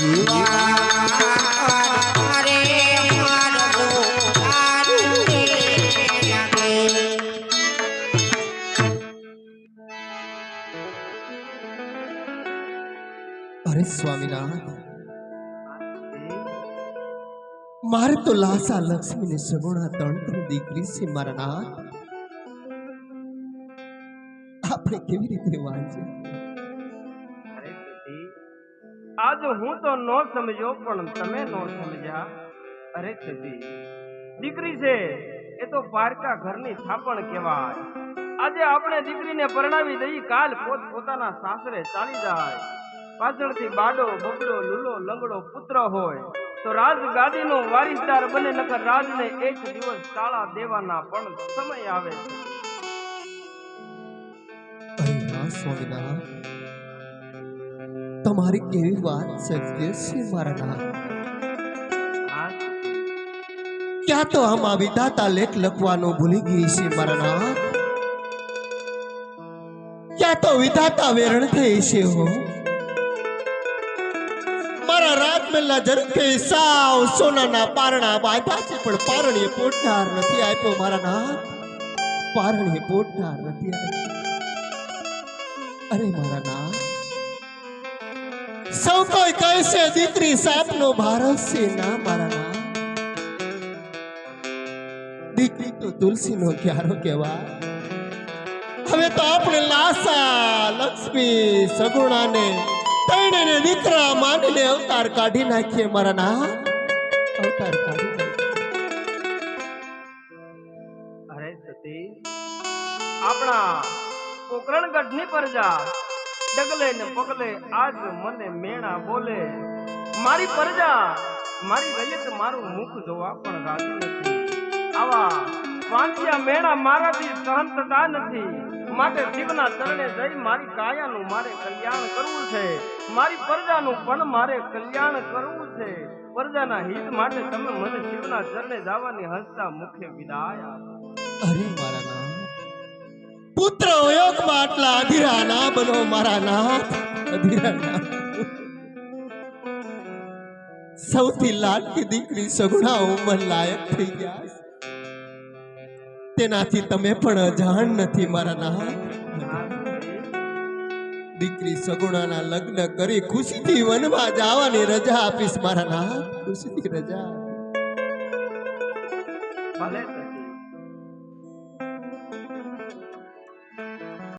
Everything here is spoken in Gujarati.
અરે સ્વામિનાથ મારે તો લાસા લક્ષ્મી ને સગુણા ત્રણ દીકરી છે, મારા આપણે કેવી રીતે વાંચીએ? આજ હું તો નો સમજ્યો, પણ તમે નો સમજ્યા. અરે સતી દીકરી છે, એ તો પારકા ઘરની થાપણ કહેવાય. આજે આપણે દીકરીને પરણાવી દઈ, કાલ પોત પોતાના સાસરે ચાલી જાય. પાછળથી બાડો બગડો લૂલો, લંગડો પુત્ર હોય. તો રાજ ગાદીનો વારિસદાર બને, નકર રાજને એક દિવસ તાળા દેવાના પણ સમય આવે છે. સ્વામિનાથ તમારી કેવી વાત સત્ય છે મારા નાથ. ક્યાં તો આમાં વિધાતા લેખ લખવાનો ભૂલી ગઈ છે મારા નાથ? ક્યાં તો વિધાતા વેરણ થઈ છે હો? મારા રાત મેલા જરકે સાવ સોનાના પારણા બાંધ્યા છે, પણ પારણીએ પોટનાર નથી આપ્યો મારા નાથ. પારણીએ પોટનાર નથી આપ્યો. અરે મારા નાથ સૌ કોઈ કહે છે દીકરી સાપનો ભારત છે ના મારા નાથ દીકરી તો તુલસીનો ક્યારો કહેવાય. હવે તો આપણે લાસા, લક્ષ્મી, સગુણાને ત્રણેયને દીકરા માનીને અવતાર કાઢી નાખીએ મારા ના. અવતાર કાઢી. અરે સતી આપણા પોકરણગઢની પ્રજા ડગલે ને પગલે આજ મને મેણા બોલે. મારી પરજા, મારી રયત મારું મુખ જોવા પણ રાજી નથી. આવા વાંચિયા મેણા મારાથી સહન નથી. માટે શિવના ચરણે જઈ મારી કાયાનું મારે કલ્યાણ કરવું છે. મારી પ્રજાનું પણ મારે કલ્યાણ કરવું છે. પ્રજાના હિત માટે તમે મને શિવના ચરણે જવાની હસતા મુખે વિદાય અરે મારા પુત્ર યોગમાં આટલા અધીરા ના બનો મારા નાથ. અધીરા ના સૌથી લાડકી દીકરી સગુણા ઉંમર લાયક થઈ ગયા તેનાથી તમે પણ અજાણ નથી મારા નાથ. દીકરી સગુણાના લગ્ન કરી ખુશીથી વનમાં જવાની રજા આપીશ મારા નાથ. ખુશીથી રજા. ભલે.